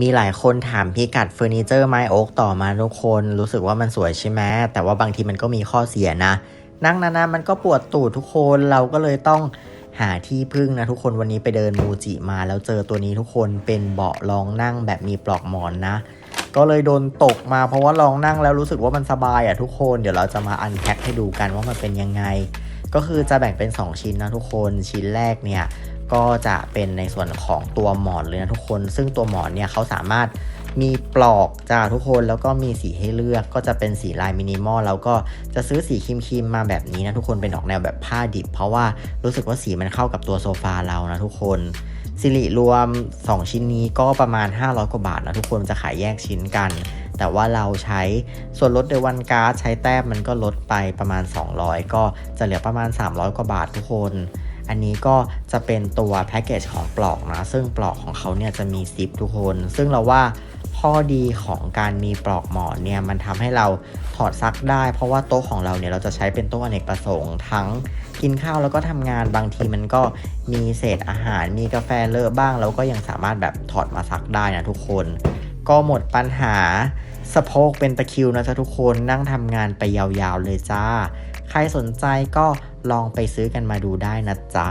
มีหลายคนถามพิกัดเฟอร์นิเจอร์ไม้โอ๊กต่อมาทุกคน รู้สึกว่ามันสวยใช่ไหมแต่ว่าบางทีมันก็มีข้อเสียนะ นั่งนานๆมันก็ปวดตูดทุกคนเราก็เลยต้องหาที่พึ่งนะทุกคนวันนี้ไปเดินมูจิมาแล้วเจอตัวนี้ทุกคนเป็นเบาะรองนั่งแบบมีปลอกหมอนนะ ก็เลยโดนตกมาเพราะว่าลองนั่งแล้วรู้สึกว่ามันสบายอะทุกคนเดี๋ยวเราจะมาอันแพ็คให้ดูกันว่ามันเป็นยังไง ก็คือจะแบ่งเป็น 2 ชิ้นนะทุกคนชิ้นแรกเนี่ย ก็จะเป็นในส่วนของตัวหมอนเลยนะทุกคน ซึ่งตัวหมอนเนี่ยเขาสามารถมีปลอกจ้าทุกคนแล้วก็มีสีให้เลือกก็จะเป็นสีลายมินิมอลแล้วก็จะซื้อสีครีมๆมาแบบนี้นะทุกคนเป็นออกแนวแบบผ้าดิบ เพราะว่ารู้สึกว่าสีมันเข้ากับตัวโซฟาเรานะทุกคนสิริรวม 2 ชิ้นนี้ก็ประมาณ 500 กว่าบาทนะทุกคนจะขายแยกชิ้นกัน แต่ว่าเราใช้ส่วนลดเดวันการ์ดใช้แต้มมันก็ลดไปประมาณ 200 ก็จะเหลือประมาณ 300 กว่าบาททุกคน อันนี้ก็จะเป็นตัวแพ็กเกจของปลอกนะ ซึ่งปลอกของเขาเนี่ยจะมีซิปทุกคน ซึ่งเราว่าข้อดีของการมีปลอกหมอนเนี่ยมันทำให้เราถอดซักได้ เพราะว่าโต๊ะของเราเนี่ยเราจะใช้เป็นโต๊ะอเนกประสงค์ทั้งกินข้าวแล้วก็ทำงานบางทีมันก็มีเศษอาหารมีกาแฟเลอะบ้างเราก็ยังสามารถแบบถอดมาซักได้นะทุกคน ก็หมดปัญหาสะโพกเป็นตะคิวนะจ๊ะทุกคนนั่งทำงานไปยาวๆเลยจ้า ใครสนใจก็ลองไปซื้อกันมาดูได้นะจ๊ะ